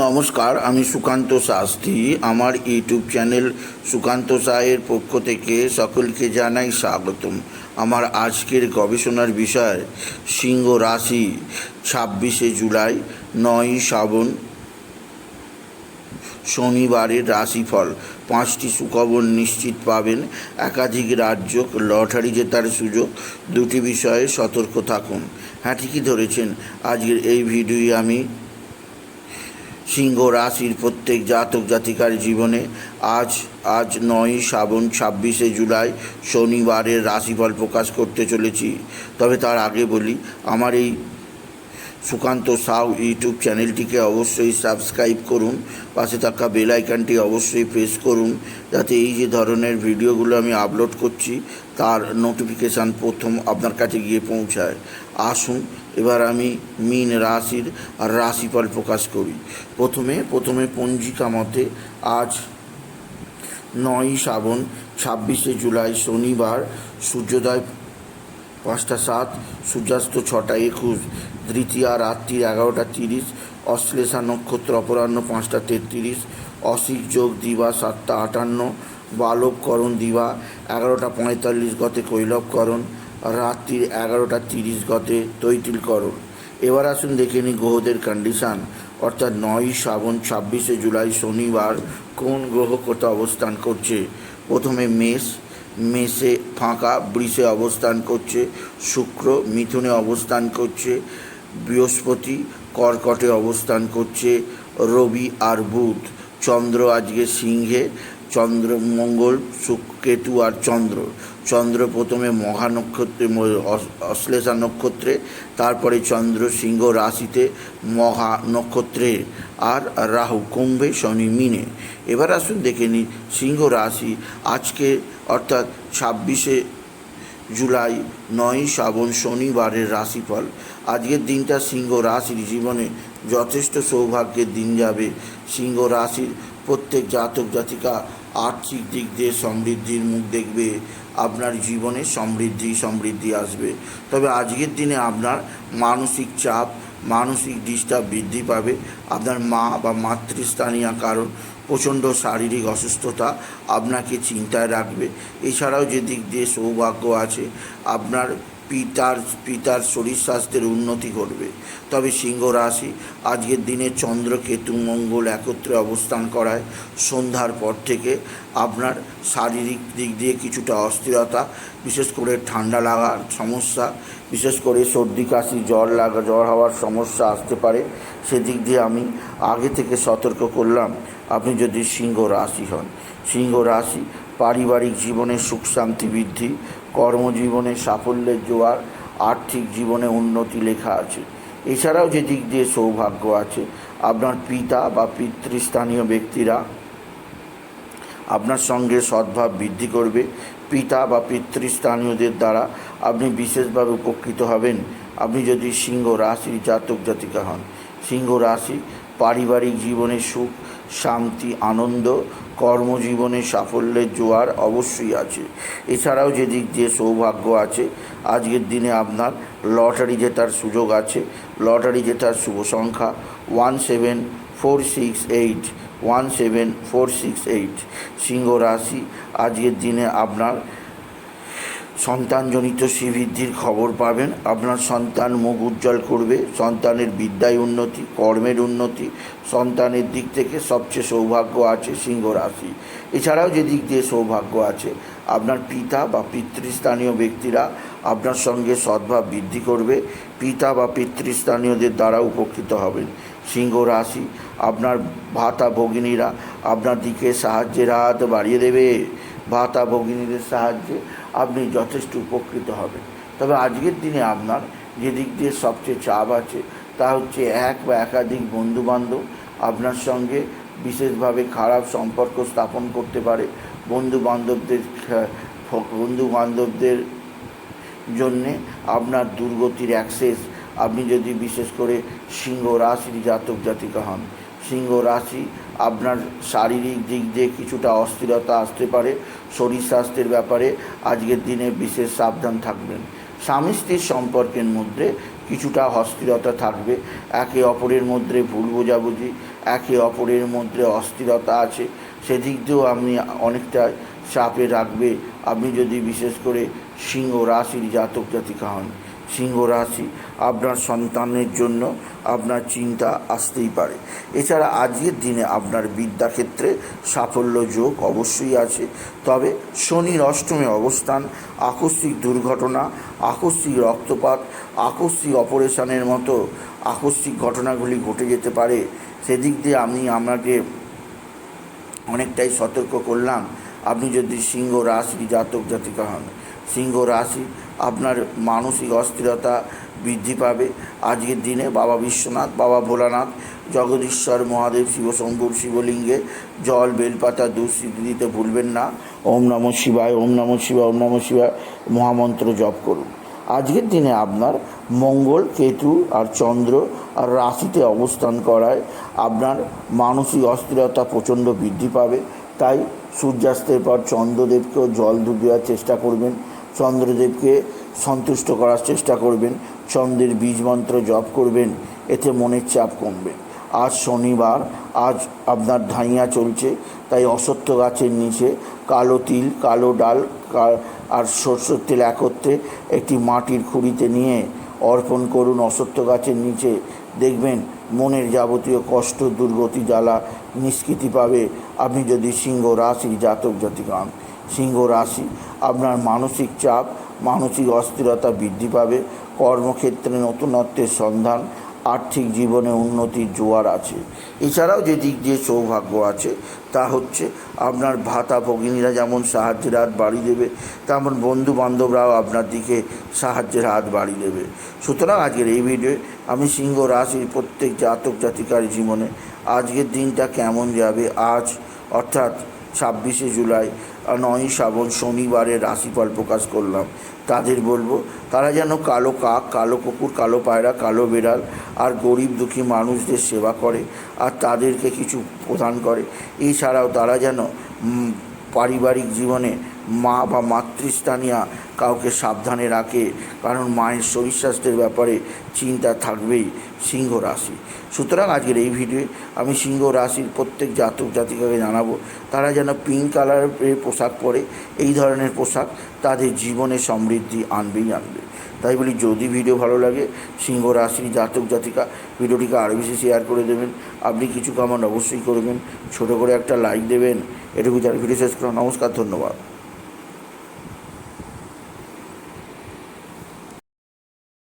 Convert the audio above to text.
নমস্কার, আমি সুকান্ত শাস্ত্রী। আমার ইউটিউব চ্যানেল সুকান্ত সাহের পক্ষ থেকে সকলকে জানাই স্বাগতম। আমার আজকের গবেষণার বিষয়, সিংহ রাশি, ছাব্বিশে জুলাই, নয় শ্রাবণ, শনিবারের রাশিফল। পাঁচটি সুখবর নিশ্চিত পাবেন। একাধিক রাজ্য লটারি জেতার সুযোগ। দুটি বিষয়ে সতর্ক থাকুন। হ্যাঁ ঠিকই ধরেছেন। আজকের এই ভিডিওয়ে আমি সিংহ রাশির প্রত্যেক জাতক জাতিকার জীবনে আজ আজ নয়, শ্রাবণ ছাব্বিশে জুলাই শনিবারের রাশিফল প্রকাশ করতে চলেছি। তবে তার আগে বলি, আমার এই সুকান্ত সাউ ইউটিউব চ্যানেলটিকে অবশ্যই সাবস্ক্রাইব করুন, পাশে থাকা বেল আইকনটি অবশ্যই প্রেস করুন, যাতে এই যে ধরনের ভিডিওগুলো আমি আপলোড করছি, তার নোটিফিকেশান প্রথম আপনার কাছে গিয়ে পৌঁছায়। আসুন এবার আমি মিন রাশির আর রাশিফল প্রকাশ করি। প্রথমে প্রথমে পঞ্জিকা মতে আজ নয় শ্রাবণ, ছাব্বিশে জুলাই শনিবার, সূর্যোদয় পাঁচটা সাত, সূর্যাস্ত ছটা একুশ, দ্বিতীয়া রাত্রি এগারোটা তিরিশ, অশ্লেষা নক্ষত্র অপরাহ্ন পাঁচটা তেত্রিশ, অসিক যোগ দিবা সাতটা আটান্ন, বালবকরণ দিবা এগারোটা পঁয়তাল্লিশ গতে কৈলবকরণ রাত্রির এগারোটা তিরিশ গতে তৈতিলকরণ। এবার আসুন দেখে নিই গ্রহদের কন্ডিশান অর্থাৎ নয় শ্রাবণ ছাব্বিশে জুলাই শনিবার কোন গ্রহ কোথাও অবস্থান করছে? প্রথমে মেষ, মেষে ফাঁকা, বৃষে অবস্থান করছে, শুক্র মিথুনে অবস্থান করছে, বৃহস্পতি কর্কটে অবস্থান করছে, রবি আর বুধ। চন্দ্র আজকে সিংহে চন্দ্র, মঙ্গল কেতু আর চন্দ্র। চন্দ্র প্রথমে মহা নক্ষত্রে অশ্লেষা নক্ষত্রে, তারপরে চন্দ্র সিংহ রাশিতে মহা নক্ষত্রে, আর রাহু কুম্ভে শনি মিনে। এবার আসুন দেখে নিই, সিংহ রাশি আজকে অর্থাৎ ছাব্বিশে জুলাই, নয় শ্রাবণ শনিবারের রাশিফল। আজকের দিনটা সিংহ রাশির জীবনে যথেষ্ট সৌভাগ্যের দিন যাবে। সিংহ রাশির প্রত্যেক জাতক জাতিকা আর্থিক দিক দিয়ে সমৃদ্ধির মুখ দেখবে, আপনার জীবনে সমৃদ্ধি সমৃদ্ধি আসবে। তবে আজকের দিনে আপনার মানসিক চাপ, মানসিক ডিস্টার্ব বৃদ্ধি পাবে। আপনার মা বা মাতৃস্থানীয় কারণ প্রচণ্ড শারীরিক অসুস্থতা আপনাকে চিন্তায় রাখবে। এছাড়াও যে দিক দিয়ে সৌভাগ্য আছে, আপনার পিতার পিতার শরীর স্বাস্থ্যের উন্নতি ঘটবে। তবে সিংহ রাশি আজকের দিনে চন্দ্র, কেতু, মঙ্গল একত্রে অবস্থান করায়। সন্ধ্যার পর থেকে আপনার শারীরিক দিক দিয়ে কিছুটা অস্থিরতা, বিশেষ করে ঠান্ডা লাগার সমস্যা, বিশেষ করে সর্দি, কাশি, জ্বর লাগা, জ্বর হওয়ার সমস্যা আসতে পারে। সেদিক দিয়ে আমি আগে থেকে সতর্ক করলাম, আপনি যদি সিংহ রাশি হন। সিংহ রাশি পারিবারিক জীবনে সুখ, শান্তি, বৃদ্ধি কর্মজীবনে সাফল্যের জোয়ার, আর্থিক জীবনে উন্নতি লেখা আছে। এছাড়াও যে দিক দিয়ে সৌভাগ্য আছে, আপনার পিতা বা পিতৃস্থানীয় ব্যক্তিরা আপনার সঙ্গে সদ্ভাব বৃদ্ধি করবে। পিতা বা পিতৃস্থানীয়দের দ্বারা আপনি বিশেষভাবে উপকৃত হবেন। আপনি যদি সিংহ রাশির জাতক জাতিকা হন, সিংহ রাশি পারিবারিক জীবনে সুখ, শান্তি, আনন্দ কর্মজীবনে সাফল্যের জোয়ার অবশ্যই আছে। এছাড়াও যেদিক দিয়ে সৌভাগ্য আছে, আজকের দিনে আপনার লটারি জেতার সুযোগ আছে। লটারি জেতার শুভ সংখ্যা one seven four six eight, one seven four six eight. সিংহ রাশি, আজকের দিনে আপনার সন্তানজনিত শ্রীবৃদ্ধির খবর পাবেন। আপনার সন্তান মুখ উজ্জ্বল করবে, সন্তানের বিদ্যায় উন্নতি, কর্মের উন্নতি, সন্তানের দিক থেকে সবচেয়ে সৌভাগ্য আছে সিংহ রাশি। এছাড়াও যে দিক দিয়ে সৌভাগ্য আছে, আপনার পিতা বা পিতৃস্থানীয় ব্যক্তিরা আপনার সঙ্গে সদ্ভাব বৃদ্ধি করবে। পিতা বা পিতৃস্থানীয়দের দ্বারা উপকৃত হবেন। সিংহ রাশি, আপনার ভাতা ভগিনীরা আপনার দিকে সাহায্যের হাত বাড়িয়ে দেবে। ভাতা ভগিনীদের সাহায্যে আপনি যথেষ্ট উপকৃত হবেন। তবে আজকের দিনে আপনার যে দিক দিয়ে সবচেয়ে চাপ আছে, তা হচ্ছে এক বা একাধিক বন্ধুবান্ধব আপনার সঙ্গে বিশেষভাবে খারাপ সম্পর্ক স্থাপন করতে পারে। বন্ধু বান্ধবদের বন্ধু বান্ধবদের জন্যে আপনার দুর্গতির অ্যাক্সেস আপনি যদি বিশেষ করে সিংহ রাশির জাতক জাতিকা হন সিংহ রাশি, আপনার শারীরিক দিক দিয়ে কিছুটা অস্থিরতা আসতে পারে, শরীর স্বাস্থ্যের ব্যাপারে আজকের দিনে বিশেষ সাবধান থাকবেন। স্বামী স্ত্রীর সম্পর্কের মধ্যে কিছুটা অস্থিরতা থাকবে। একে অপরের মধ্যে ভুল বোঝাবুঝি, একে অপরের মধ্যে অস্থিরতা আছে। সেদিক দিয়েও আপনি অনেকটা চাপে রাখবে। আপনি যদি বিশেষ করে সিংহ রাশির জাতক জাতিকা হন। সিংহ রাশি আপনার সন্তানের জন্য আপনার চিন্তা আসতেই পারে। এছাড়া আজকের দিনে আপনার বিদ্যাক্ষেত্রে সাফল্য যোগ অবশ্যই আছে। তবে শনির অষ্টমে অবস্থান, আকস্মিক দুর্ঘটনা, আকস্মিক রক্তপাত, আকস্মিক অপারেশনের মতো আকস্মিক ঘটনাগুলি ঘটে যেতে পারে। সেদিক দিয়ে আমি আপনাকে অনেকটাই সতর্ক করলাম। আপনি যদি সিংহ রাশি জাতক জাতিকা হন, সিংহ রাশি আপনার মানসিক অস্থিরতা বৃদ্ধি পাবে। আজকের দিনে বাবা বিশ্বনাথ, বাবা ভোলানাথ, জগদীশ্বর, মহাদেব, শিবশম্ভুর শিবলিঙ্গে জল, বেলপাতা দুঃস্থিতি দিতে ভুলবেন না। ওম নম শিবায়, ওম নম শিবায়, ওম নম শিবায়, মহামন্ত্র জপ করুন। আজকের দিনে আপনার মঙ্গল, কেতু আর চন্দ্র আর রাশিতে অবস্থান করায় আপনার মানসিক অস্থিরতা প্রচণ্ড বৃদ্ধি পাবে। তাই সূর্যাস্তের পর চন্দ্রদেবকেও জল দেওয়ার চেষ্টা করবেন। চন্দ্রদেবকে সন্তুষ্ট করার চেষ্টা করবেন, চন্দ্রের বীজ মন্ত্র জপ করবেন, এতে মনের চাপ কমবে। আজ শনিবার, আজ আপনার ধাইয়া চলছে, তাই অসত্য গাছের নিচে কালো তিল, কালো ডাল আর সরষের তেল একত্রে একটি মাটির খুঁড়িতে নিয়ে অর্পণ করুন অসত্য গাছের নিচে। দেখবেন মনের যাবতীয় কষ্ট, দুর্গতি জ্বালা নিষ্কৃতি পাবে। আপনি যদি সিংহ রাশির জাতক জাতিকা হন সিংহ রাশি আপনার মানসিক চাপ, মানসিক অস্থিরতা বৃদ্ধি পাবে, কর্মক্ষেত্রে নতুনত্বের সন্ধান, আর্থিক জীবনে উন্নতির জোয়ার আছে। এছাড়াও যে দিক দিয়ে সৌভাগ্য আছে, তা হচ্ছে আপনার ভাতা ভগিনীরা যেমন সাহায্যের হাত বাড়ি দেবে, তেমন বন্ধু বান্ধবরাও আপনার দিকে সাহায্যের হাত বাড়ি দেবে। সুতরাং আজকের এই ভিডিওয়ে আমি সিংহ রাশির প্রত্যেক জাতক জাতিকার জীবনে আজকের দিনটা কেমন যাবে, আজ অর্থাৎ ছাব্বিশে জুলাই নয়ই শ্রাবণ শনিবারের রাশিফল প্রকাশ করলাম। তাদের বলব, তারা যেন কালো কাক, কালো কুকুর, কালো পায়রা, কালো বেড়াল আর গরিব দুঃখী মানুষদের সেবা করে আর তাদেরকে কিছু প্রদান করে। এছাড়াও তারা যেন পারিবারিক জীবনে মা বা মাতৃস্থানীয় কাউকে সাবধানে রাখে, কারণ মায়ের শরীর স্বাস্থ্যের ব্যাপারে চিন্তা থাকবেই সিংহ রাশি। সুতরাং আজকের এই ভিডিওয়ে আমি সিংহ রাশির প্রত্যেক জাতক জাতিকাকে জানাব, তারা যেন পিঙ্ক কালারের পোশাক পরে, এই ধরনের পোশাক তাদের জীবনে সমৃদ্ধি আনবেই আনবে। তাই বলি, যদি ভিডিও ভালো লাগে, সিংহ রাশির জাতক জাতিকা ভিডিওটিকে আরও বেশি শেয়ার করে দেবেন। আপনি কিছু কামান অবশ্যই করবেন ছোটো করে একটা লাইক দেবেন। এটুকু যার ভিডিও শেষ করা নমস্কার, ধন্যবাদ।